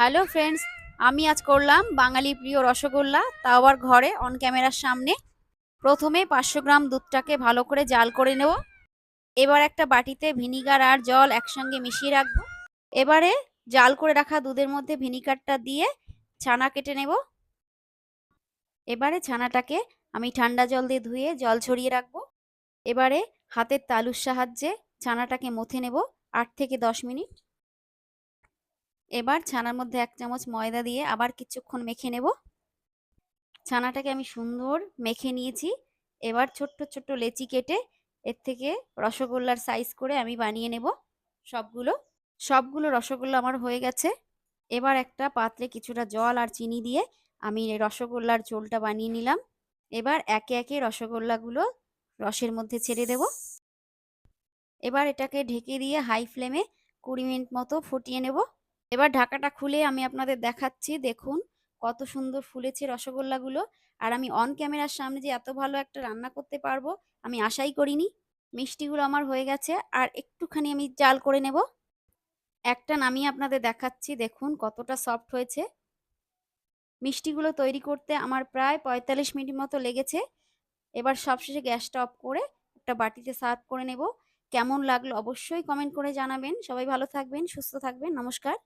Hello friends, আমি আজ করলাম বাঙালি প্রিয় রসগোল্লা, তাও আবার ঘরে অন ক্যামেরার সামনে। প্রথমে পাঁচশো গ্রাম দুধটাকে ভালো করে জাল করে নেব। এবার একটা বাটিতে ভিনিগার আর জল একসঙ্গে মিশিয়ে রাখব। এবারে জাল করে রাখা দুধের মধ্যে ভিনিগারটা দিয়ে ছানা কেটে নেব। এবারে ছানাটাকে আমি ঠান্ডা জল দিয়ে ধুয়ে জল ছড়িয়ে রাখব। এবারে হাতের তালুর সাহায্যে ছানাটাকে মথে নেব আট থেকে দশ মিনিট। এবার ছানার মধ্যে এক চামচ ময়দা দিয়ে আবার কিছুক্ষণ মেখে নেব। ছানাটাকে আমি সুন্দর মেখে নিয়েছি। এবার ছোট্ট ছোট্ট লেচি কেটে এর থেকে রসগোল্লার সাইজ করে আমি বানিয়ে নেব সবগুলো। সবগুলো রসগোল্লা আমার হয়ে গেছে। এবার একটা পাত্রে কিছুটা জল আর চিনি দিয়ে আমি রসগোল্লার ঝোলটা বানিয়ে নিলাম। এবার একে একে রসগোল্লাগুলো রসের মধ্যে ছেড়ে দেব। এবার এটাকে ঢেকে দিয়ে হাই ফ্লেমে কুড়ি মিনিট মতো ফুটিয়ে নেব। এবার ঢাকাটা খুলে আমি আপনাদের দেখাচ্ছি। দেখুন কত সুন্দর ফুলেছে রসগোল্লাগুলো। আর আমি অন ক্যামেরার সামনে যে এত ভালো একটা রান্না করতে পারব, আমি আশাই করিনি। মিষ্টিগুলো আমার হয়ে গেছে। আর একটুখানি আমি জাল করে নেব। একটা নামিয়ে আপনাদের দেখাচ্ছি। দেখুন কতটা সফট হয়েছে। মিষ্টিগুলো তৈরি করতে আমার প্রায় পঁয়তাল্লিশ মিনিট মতো লেগেছে। এবার সবশেষে গ্যাসটা অফ করে একটা বাটিতে সার্ভ করে নেব। কেমন লাগল অবশ্যই কমেন্ট করে জানাবেন। সবাই ভালো থাকবেন, সুস্থ থাকবেন। নমস্কার।